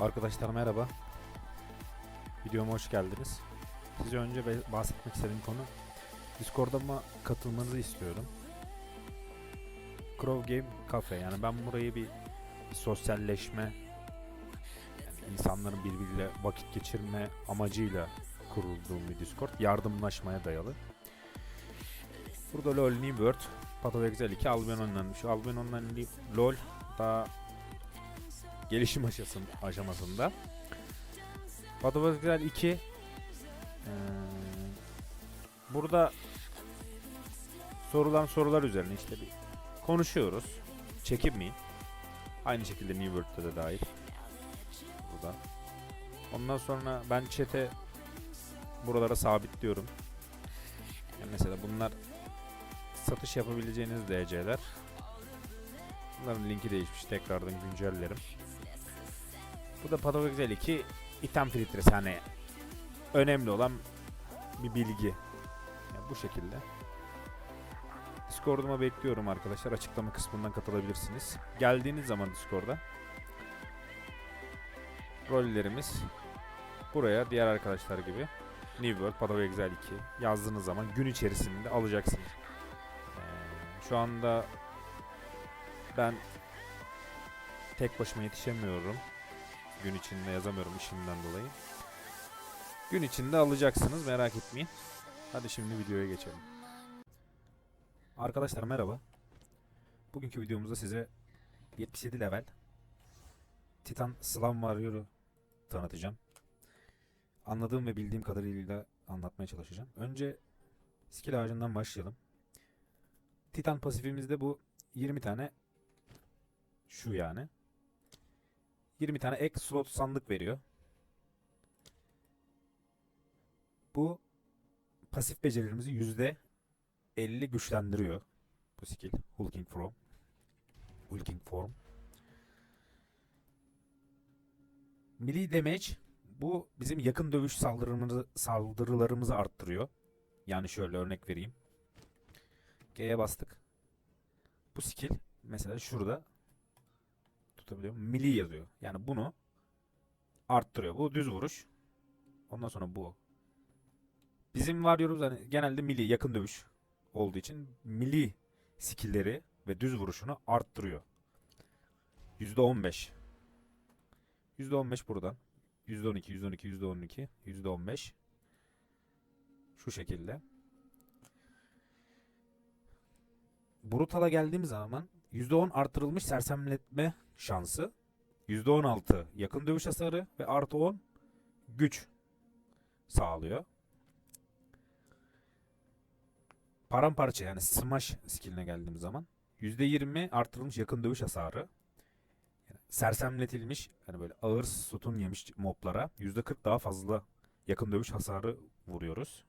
Arkadaşlar merhaba. Videoma hoş geldiniz. Size önce bahsetmek istediğim konu Discord'uma katılmanızı istiyorum. Crow Game Cafe yani ben burayı bir, sosyalleşme yani insanların birbiriyle vakit geçirme amacıyla kurulduğum bir Discord. Yardımlaşmaya dayalı. Burada LoL New World, Path of Exile 2, Albion oynanmış. Albion Online LoL daha gelişim aşamasın, aşamasında. Exile 2 eee, burada sorulan sorular üzerine işte bir konuşuyoruz. Çekinmeyin. Aynı şekilde New World'da da dahil. Burada. Ondan sonra ben chat'e buralara sabitliyorum. Yani mesela bunlar satış yapabileceğiniz DC'ler. Bunların linki değişmiş. Tekrardan güncellerim. Bu da of Exile 2 item filtresi hani önemli olan bir bilgi. Yani bu şekilde. Discord'uma bekliyorum arkadaşlar. Açıklama kısmından katılabilirsiniz. Geldiğiniz zaman Discord'a rollerimiz buraya diğer arkadaşlar gibi New World, Path of Exile 2 yazdığınız zaman gün içerisinde alacaksınız. Ee, şu anda ben tek başıma yetişemiyorum. Gün içinde yazamıyorum işimden dolayı. Gün içinde alacaksınız merak etmeyin. Hadi şimdi videoya geçelim. Arkadaşlar merhaba. Bugünkü videomuzda size 77 level Titan Slam Warrior'u tanıtacağım. Anladığım ve bildiğim kadarıyla anlatmaya çalışacağım. Önce skill ağacından başlayalım. Titan pasifimizde bu 20 tane şu yani. 20 tane ek slot sandık veriyor. Bu pasif becerilerimizi yüzde 50 güçlendiriyor. Bu skill. Hulking Form. Hulking Form. Melee damage bu bizim yakın dövüş saldırılarımızı, saldırılarımızı arttırıyor. Yani şöyle örnek vereyim. G'ye bastık. Bu skill mesela şurada tutabiliyor. Melee yazıyor. Yani bunu arttırıyor. Bu düz vuruş. Ondan sonra bu. Bizim varıyoruz hani genelde melee yakın dövüş olduğu için melee skill'leri ve düz vuruşunu arttırıyor. %15. %15 buradan. %12, %12, %12, %15. Şu şekilde. Brutal'a geldiğim zaman %10 artırılmış sersemletme şansı, %16 yakın dövüş hasarı ve artı 10 güç sağlıyor. Paramparça yani smash skilline geldiğim zaman %20 artırılmış yakın dövüş hasarı. Yani sersemletilmiş hani böyle ağır sütun yemiş moblara %40 daha fazla yakın dövüş hasarı vuruyoruz.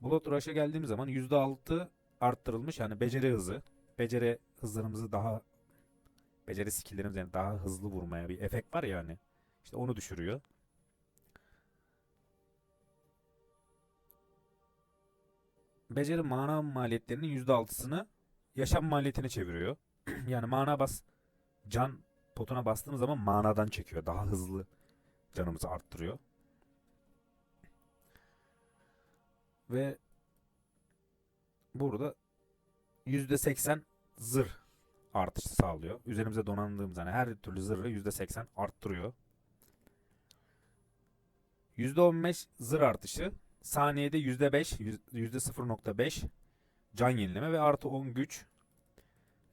Blood Rush'a geldiğim zaman %6 arttırılmış yani beceri hızı. Beceri hızlarımızı daha beceri skilllerimiz yani daha hızlı vurmaya bir efekt var ya hani. İşte onu düşürüyor. Beceri mana maliyetlerinin %6'sını yaşam maliyetine çeviriyor. yani mana bas can potuna bastığımız zaman manadan çekiyor. Daha hızlı canımızı arttırıyor. Ve burada %80 zırh artışı sağlıyor. Üzerimize donandığımız yani her türlü zırhı %80 arttırıyor. %15 zırh artışı saniyede %5 %0.5 can yenileme ve artı 10 güç.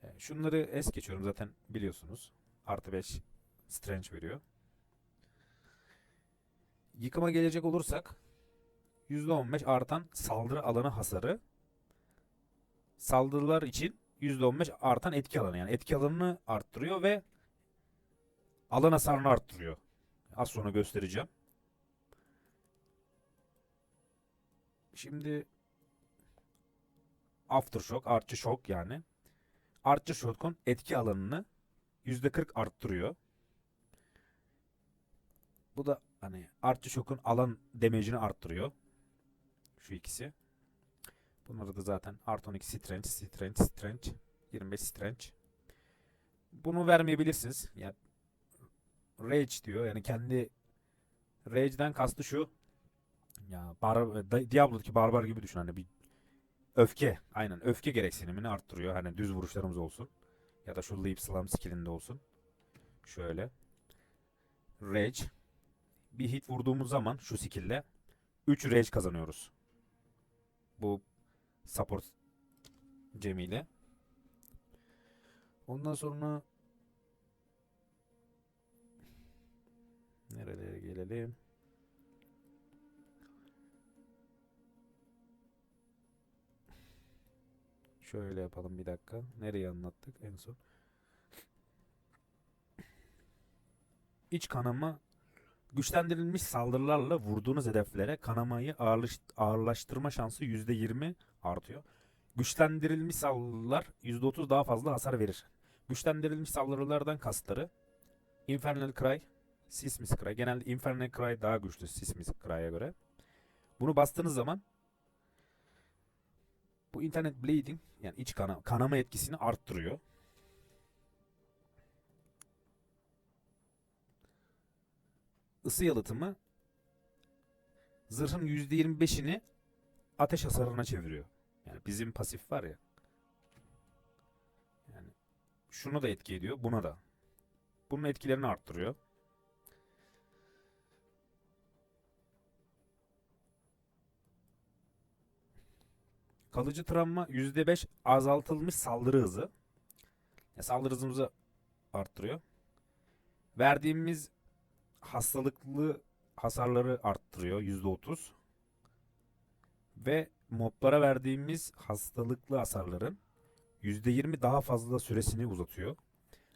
E, Şunları es geçiyorum zaten biliyorsunuz. Artı 5 strength veriyor. Yıkıma gelecek olursak %15 artan saldırı alanı hasarı saldırılar için %15 artan etki alanı yani etki alanını arttırıyor ve alan hasarını arttırıyor. Az sonra göstereceğim. Şimdi Aftershock, artçı şok yani. Artçı şokun etki alanını %40 arttırıyor. Bu da hani artçı şokun alan damage'ini arttırıyor. Şu ikisi. Bunları da zaten artı 12 strength, strength, strength, 25 strength. bunu vermeyebilirsiniz. Ya Rage diyor. Yani kendi Rage'den kastı şu. Ya bar, Da- Diablo'daki barbar gibi düşün hani bir öfke. Aynen öfke gereksinimini arttırıyor. Hani düz vuruşlarımız olsun. Ya da şu Leap Slam skillinde olsun. Şöyle. Rage. Bir hit vurduğumuz zaman şu skill'le 3 Rage kazanıyoruz. Bu support Cemile. Ondan sonra nerelere gelelim? Şöyle yapalım bir dakika. Nereye anlattık en son? İç kanama güçlendirilmiş saldırılarla vurduğunuz hedeflere kanamayı ağırlaş- ağırlaştırma şansı %20 artıyor. Güçlendirilmiş saldırılar %30 daha fazla hasar verir. Güçlendirilmiş saldırılardan kastları Infernal Cry, Seismic Cry. Genelde Infernal Cry daha güçlü Seismic Cry'a göre. Bunu bastığınız zaman bu internet bleeding yani iç kana, kanama etkisini arttırıyor. Isı yalıtımı zırhın %25'ini ateş hasarına çeviriyor. Yani bizim pasif var ya. Yani şunu da etki ediyor, buna da. Bunun etkilerini arttırıyor. Kalıcı travma %5 azaltılmış saldırı hızı. Ya saldırı hızımızı arttırıyor. Verdiğimiz hastalıklı hasarları arttırıyor %30. Ve moblara verdiğimiz hastalıklı hasarların %20 daha fazla süresini uzatıyor.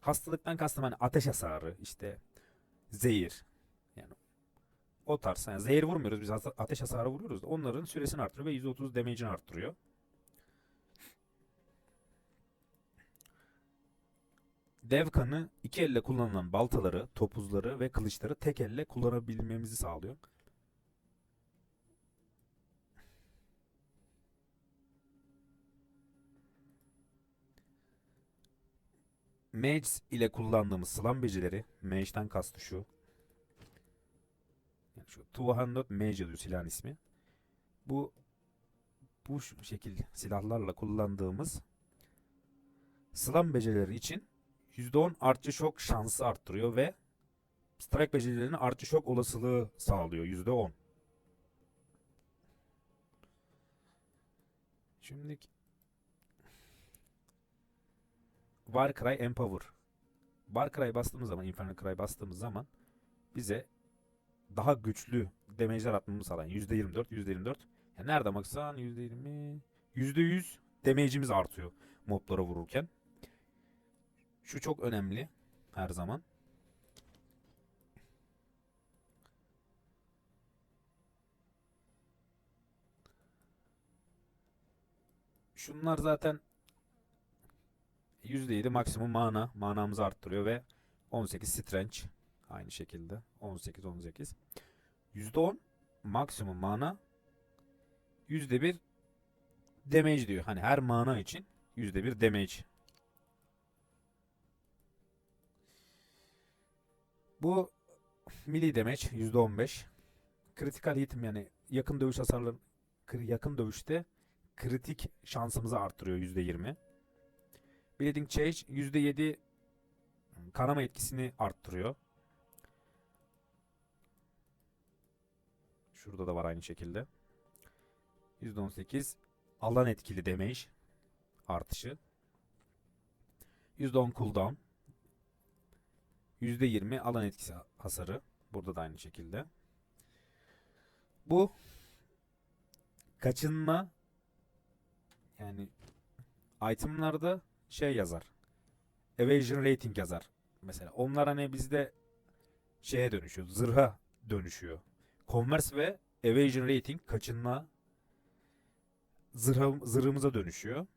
Hastalıktan kastım hani ateş hasarı, işte zehir. Yani o tarz. Yani zehir vurmuyoruz biz ateş hasarı vuruyoruz. da Onların süresini arttırıyor ve %30 damage'ini arttırıyor. Dev kanı iki elle kullanılan baltaları, topuzları ve kılıçları tek elle kullanabilmemizi sağlıyor. Mage ile kullandığımız slam becerileri, Mage'den kastı şu. Yani şu 200 Mage yazıyor silahın ismi. Bu bu şekil silahlarla kullandığımız slam becerileri için %10 artçı şok şansı arttırıyor ve strike becerilerinin artçı şok olasılığı sağlıyor %10. Şimdi Warcry Empower. Warcry bastığımız zaman, Infernal Cry bastığımız zaman bize daha güçlü damage'ler atmamızı sağlayan %24, %24. Yani nerede baksan %20, %100 damage'imiz artıyor moblara vururken. Şu çok önemli her zaman. Şunlar zaten %7 maksimum mana. Manamızı arttırıyor ve 18 strength. Aynı şekilde. 18 18. %10 maksimum mana. %1 damage diyor. Hani her mana için %1 damage. Bu melee damage %15. Critical hit'im yani yakın dövüş hasarları yakın dövüşte kritik şansımızı arttırıyor %20. Bleeding Change %7 kanama etkisini arttırıyor. Şurada da var aynı şekilde. %18 alan etkili damage artışı. %10 cooldown. %20 alan etkisi hasarı. Burada da aynı şekilde. Bu kaçınma yani itemlarda şey yazar. Evasion rating yazar. Mesela onlar hani bizde şeye dönüşüyor. Zırha dönüşüyor. Converse ve evasion rating kaçınma zırha, zırhımıza dönüşüyor.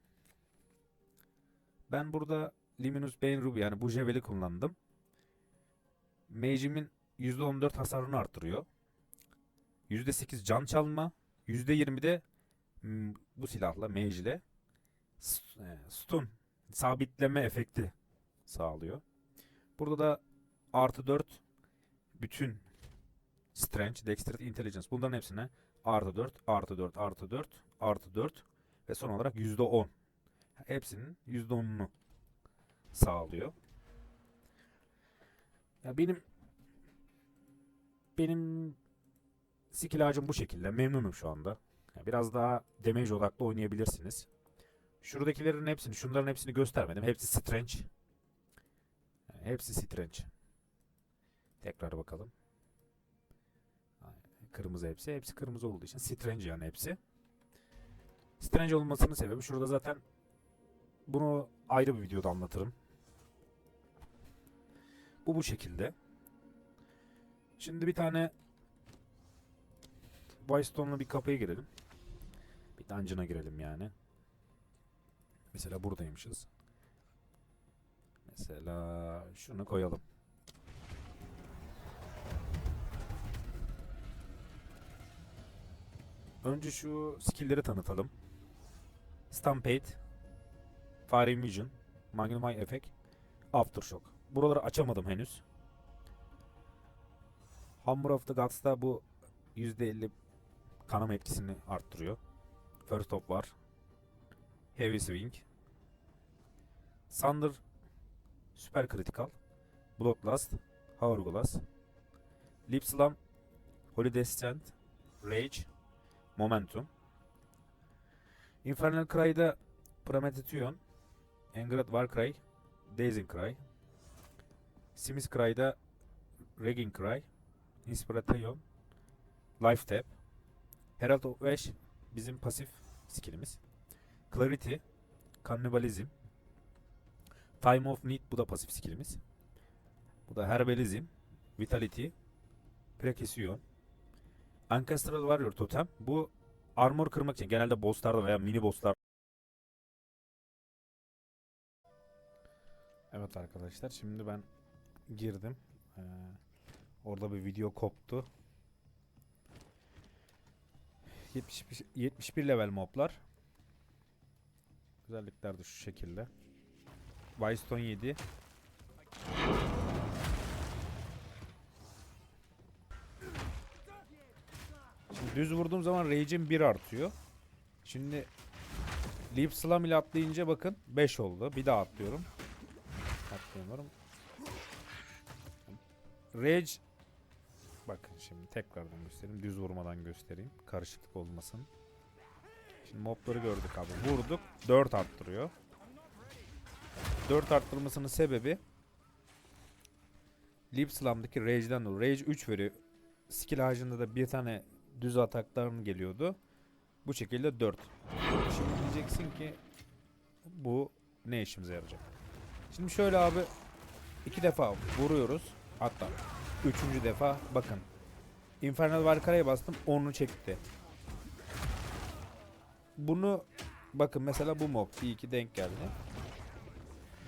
Ben burada Luminous Bane Ruby yani bu jeveli kullandım. Mage'imin %14 hasarını arttırıyor. %8 can çalma. %20 de hmm, bu silahla Mage ile e, stun sabitleme efekti sağlıyor. Burada da artı 4 bütün Strength, Dexterity, Intelligence bunların hepsine artı 4, artı 4, artı 4, artı 4 ve son olarak %10. Hepsinin %10'unu sağlıyor. Ya benim benim skill ağacım bu şekilde. Memnunum şu anda. Biraz daha damage odaklı oynayabilirsiniz. Şuradakilerin hepsini, şunların hepsini göstermedim. Hepsi strange. Hepsi strange. Tekrar bakalım. Kırmızı hepsi. Hepsi kırmızı olduğu için strange yani hepsi. Strange olmasının sebebi şurada zaten bunu ayrı bir videoda anlatırım. Bu bu şekilde. Şimdi bir tane Whitestone'lu bir kapıya girelim. Bir dungeon'a girelim yani. Mesela buradaymışız. Mesela şunu koyalım. Önce şu skill'leri tanıtalım. Stampede, Fire Vision, Eye Effect, Aftershock. Buraları açamadım henüz. Hammer of the Gods'ta bu %50 kanama etkisini arttırıyor. First Top var. Heavy Swing. Thunder Süper Critical. Block Blast. Hourglass. Lip Slam. Holy Descent. Rage. Momentum. Infernal Cry'da Premeditation. Angered Warcry. Dazing Cry. Simis Cry'da Regging Cry. Inspiration. Life Tap. Herald of Ash bizim pasif skillimiz. Clarity. Cannibalism. Time of Need bu da pasif skillimiz. Bu da Herbalism. Vitality. Precaution. Ancestral Warrior Totem. Bu armor kırmak için genelde bosslarda veya mini bosslar Evet arkadaşlar şimdi ben girdim. Ee, orada bir video koptu. 71, 71 level moblar. Özellikler de şu şekilde. Wildstorm 7. Şimdi düz vurduğum zaman rage'im 1 artıyor. Şimdi Leap Slam ile atlayınca bakın 5 oldu. Bir daha atlıyorum. Atlayamıyorum. Rage Bakın şimdi tekrardan göstereyim. Düz vurmadan göstereyim. Karışıklık olmasın. Şimdi mobları gördük abi. Vurduk. 4 arttırıyor. 4 arttırmasının sebebi Lip Slam'daki Rage'den dolayı. Rage 3 veriyor. Skill ağacında da bir tane düz atakların geliyordu. Bu şekilde 4. Şimdi diyeceksin ki bu ne işimize yarayacak? Şimdi şöyle abi iki defa vuruyoruz. Hatta üçüncü defa bakın. Infernal Valkyrie'ye bastım 10'unu çekti. Bunu bakın mesela bu mob bir iki denk geldi.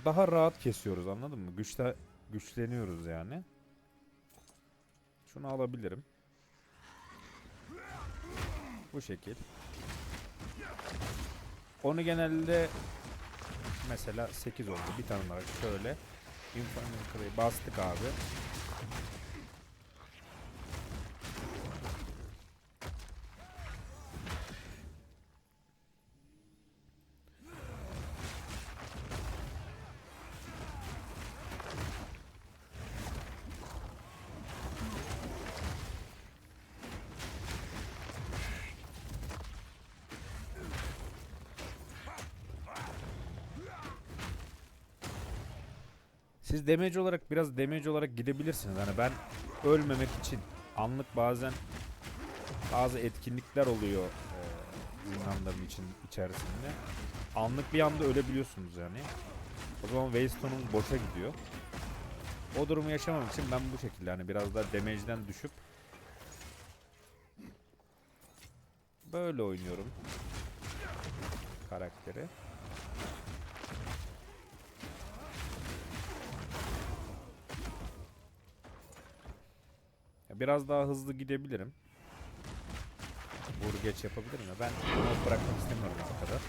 Daha rahat kesiyoruz anladın mı? Güçle güçleniyoruz yani. Şunu alabilirim. Bu şekil. Onu genelde mesela 8 oldu. Bir tane olarak şöyle. Infernal Cry'ı bastık abi. Siz damage olarak biraz damage olarak gidebilirsiniz. Hani ben ölmemek için anlık bazen bazı etkinlikler oluyor e, zindanların için içerisinde. Anlık bir anda ölebiliyorsunuz yani. O zaman Waystone'umuz boşa gidiyor. O durumu yaşamamak için ben bu şekilde hani biraz daha damage'den düşüp böyle oynuyorum karakteri. Biraz daha hızlı gidebilirim. Vur geç yapabilirim ya. Ben bunu bırakmak istemiyorum o kadar.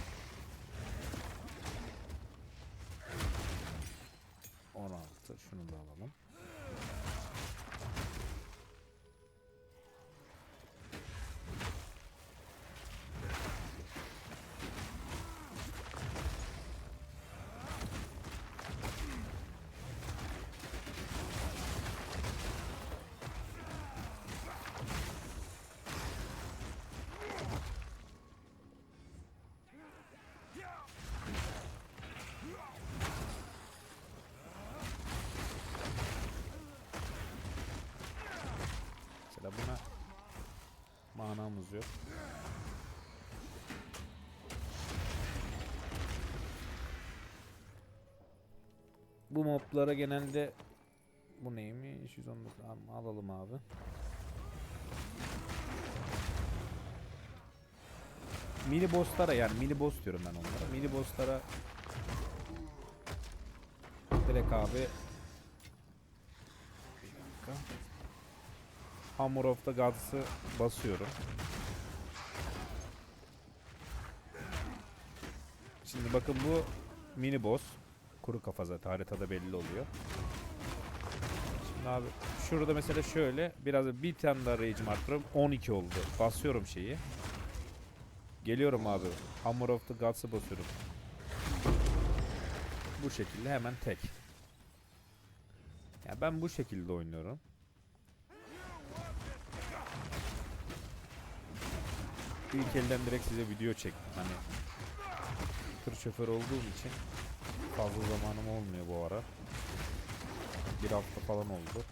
Şunu da alalım. Manamız yok. Bu moblara genelde bu neymiş? 119 Al- alalım abi. Mini bosslara yani mini boss diyorum ben onlara. Mini bosslara direkt abi bir dakika. Hammer of the Gods'ı basıyorum. Şimdi bakın bu mini boss. Kuru kafa zaten haritada belli oluyor. Şimdi abi şurada mesela şöyle biraz bir tane daha rage'imi arttırıyorum. 12 oldu. Basıyorum şeyi. Geliyorum abi. Hammer of the Gods'ı basıyorum. Bu şekilde hemen tek. Ya ben bu şekilde oynuyorum. İlk elden direkt size video çektim. Hani tır şoför olduğum için fazla zamanım olmuyor bu ara. Bir hafta falan oldu.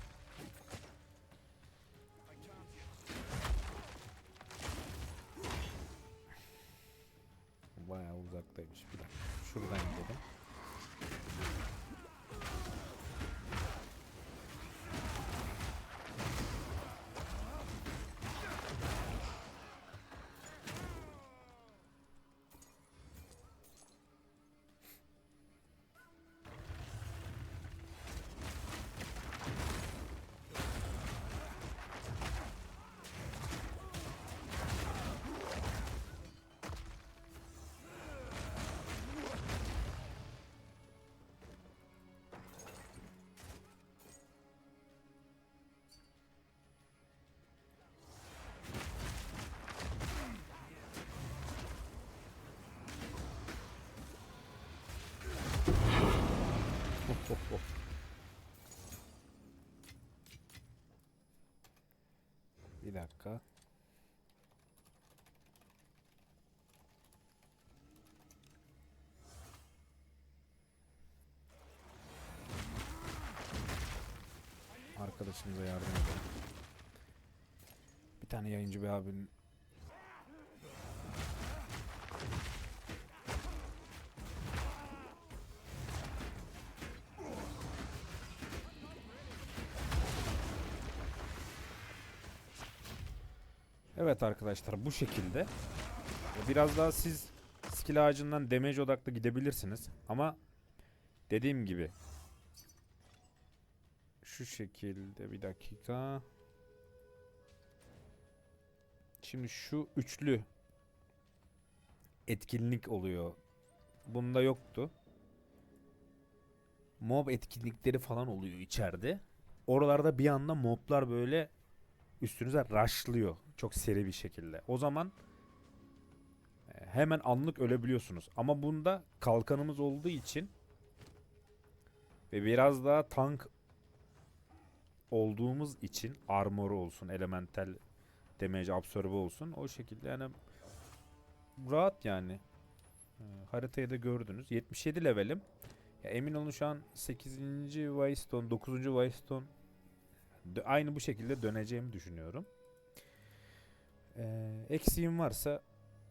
Dakika. Arkadaşımıza yardım edelim. Bir tane yayıncı bir abinin Arkadaşlar bu şekilde. Biraz daha siz skill ağacından damage odaklı gidebilirsiniz. Ama dediğim gibi şu şekilde bir dakika. Şimdi şu üçlü etkinlik oluyor. Bunda yoktu. Mob etkinlikleri falan oluyor içeride. Oralarda bir anda moblar böyle üstünüze rushlıyor çok seri bir şekilde. O zaman e, hemen anlık ölebiliyorsunuz. Ama bunda kalkanımız olduğu için ve biraz daha tank olduğumuz için armoru olsun, elemental damage absorbe olsun. O şekilde yani rahat yani. E, haritayı da gördünüz. 77 levelim. Ya emin olun şu an 8. Wildstorm, 9. Wildstorm Dö- aynı bu şekilde döneceğimi düşünüyorum. Ee, eksiğim varsa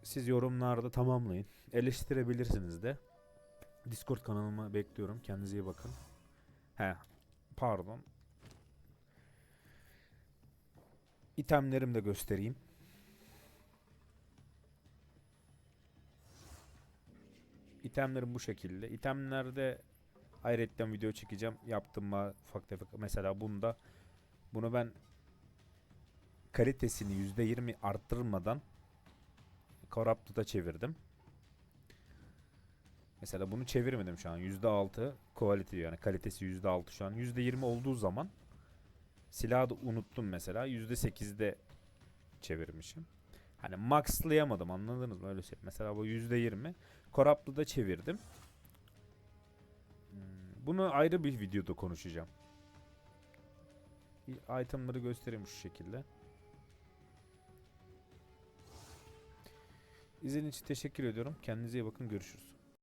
siz yorumlarda tamamlayın. Eleştirebilirsiniz de. Discord kanalıma bekliyorum. Kendinize iyi bakın. He, pardon. İtemlerimi de göstereyim. İtemlerim bu şekilde. İtemlerde ayrıca video çekeceğim. Yaptım mı ufak tefek. Mesela bunda bunu ben kalitesini %20 arttırmadan Corrupted'a çevirdim. Mesela bunu çevirmedim şu an. %6 quality yani kalitesi %6 şu an. %20 olduğu zaman silahı da unuttum mesela. %8'de çevirmişim. Hani maxlayamadım anladınız mı öyle şey. Mesela bu %20. Corrupted'da çevirdim. Hmm, Bunu ayrı bir videoda konuşacağım. Itemları göstereyim şu şekilde. İzlediğiniz için teşekkür ediyorum. Kendinize iyi bakın. Görüşürüz.